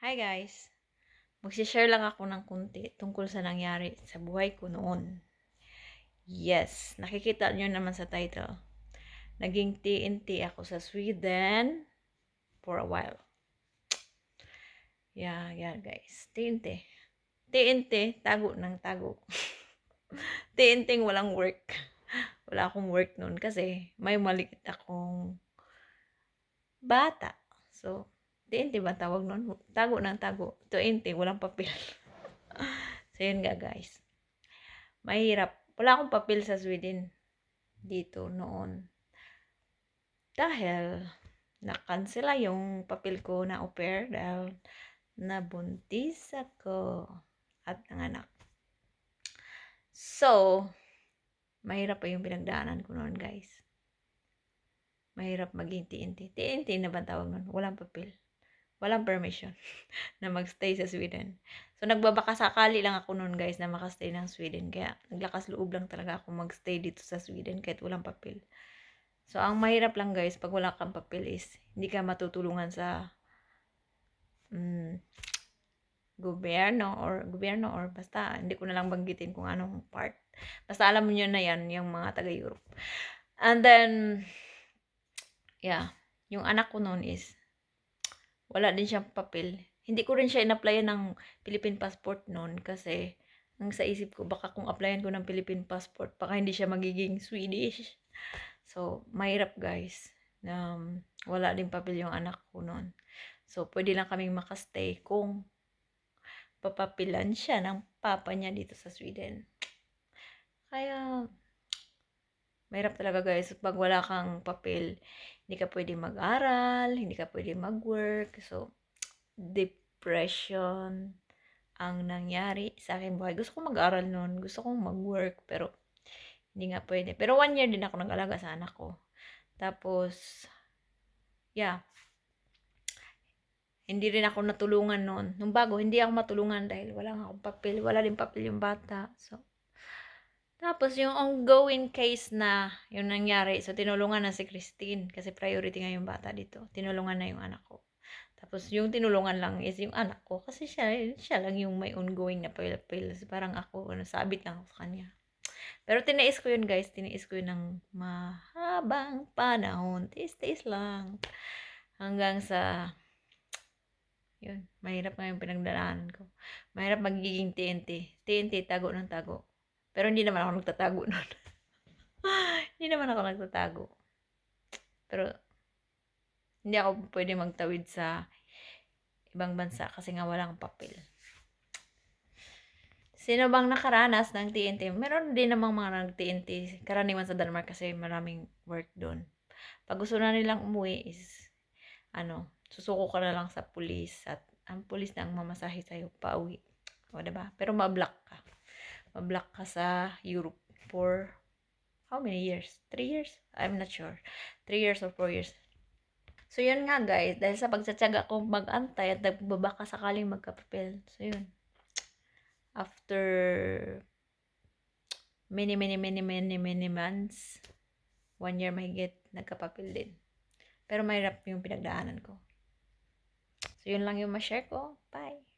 Hi guys! Magsishare lang ako ng kunti tungkol sa nangyari sa buhay ko noon. Yes, nakikita nyo naman sa title. Naging TNT ako sa Sweden for a while. Yeah, yeah guys. TNT. TNT, tago ng tago. TNT walang work. Wala akong work noon kasi may maliit akong bata. So, TNT ba tawag nun? Tago ng tago. TNT, walang papel. so, yun nga guys. Mahirap. Wala akong papel sa Sweden. Dito, noon. Dahil, nakansela yung papel ko na au pair dahil nabuntis ako at nanganak. So, mahirap pa yung pinagdaanan ko noon guys. Mahirap maging TNT. TNT na ba tawag nun? Walang papel walang permission na magstay sa Sweden. So, nagbabaka sakali lang ako noon guys na makastay ng Sweden. Kaya, naglakas loob lang talaga ako magstay dito sa Sweden kahit walang papel. So, ang mahirap lang guys, pag wala kang papel is, hindi ka matutulungan sa mm, gobyerno or gobyerno or basta, hindi ko na lang banggitin kung anong part. Basta alam niyo na yan, yung mga taga-Europe. And then, yeah, yung anak ko noon is, wala din siyang papel. Hindi ko rin siya in-applyan ng Philippine passport noon kasi ang sa isip ko, baka kung applyan ko ng Philippine passport, baka hindi siya magiging Swedish. So, mahirap guys. Um, wala din papel yung anak ko noon. So, pwede lang kaming makastay kung papapilan siya ng papa niya dito sa Sweden. Kaya, mahirap talaga guys. Pag wala kang papel, hindi ka pwede mag-aral, hindi ka pwede mag-work. So, depression ang nangyari sa akin buhay. Gusto ko mag-aral noon, gusto kong mag-work, pero hindi nga pwede. Pero one year din ako nag-alaga sa anak ko. Tapos, yeah, hindi rin ako natulungan noon. Nung bago, hindi ako matulungan dahil wala nga akong papel. Wala din papel yung bata. So, tapos, yung ongoing case na yung nangyari, so tinulungan na si Christine kasi priority nga yung bata dito. Tinulungan na yung anak ko. Tapos, yung tinulungan lang is yung anak ko kasi siya, siya lang yung may ongoing na pil-pil. Parang ako, nasabit lang ako sa kanya. Pero tiniis ko yun guys, tiniis ko yun ng mahabang panahon. Tis-tis lang. Hanggang sa, yun, mahirap nga yung pinagdaanan ko. Mahirap magiging TNT. TNT, tago ng tago. Pero hindi naman ako nagtatago nun. hindi naman ako nagtatago. Pero, hindi ako pwede magtawid sa ibang bansa kasi nga walang papel. Sino bang nakaranas ng TNT? Meron din namang mga nag-TNT. Karaniwan sa Denmark kasi maraming work doon. Pag gusto na nilang umuwi is, ano, susuko ka na lang sa pulis at ang pulis na ang mamasahe sa'yo pa uwi. O, diba? Pero ma-block ma-block ka sa Europe for how many years? 3 years? I'm not sure. 3 years or 4 years. So, yun nga guys. Dahil sa pagtsatsaga ko mag-antay at nagbabaka sakaling magkapapel. So, yun. After many, many, many, many, many months, one year mahigit, nagkapapel din. Pero mahirap yung pinagdaanan ko. So, yun lang yung ma-share ko. Bye!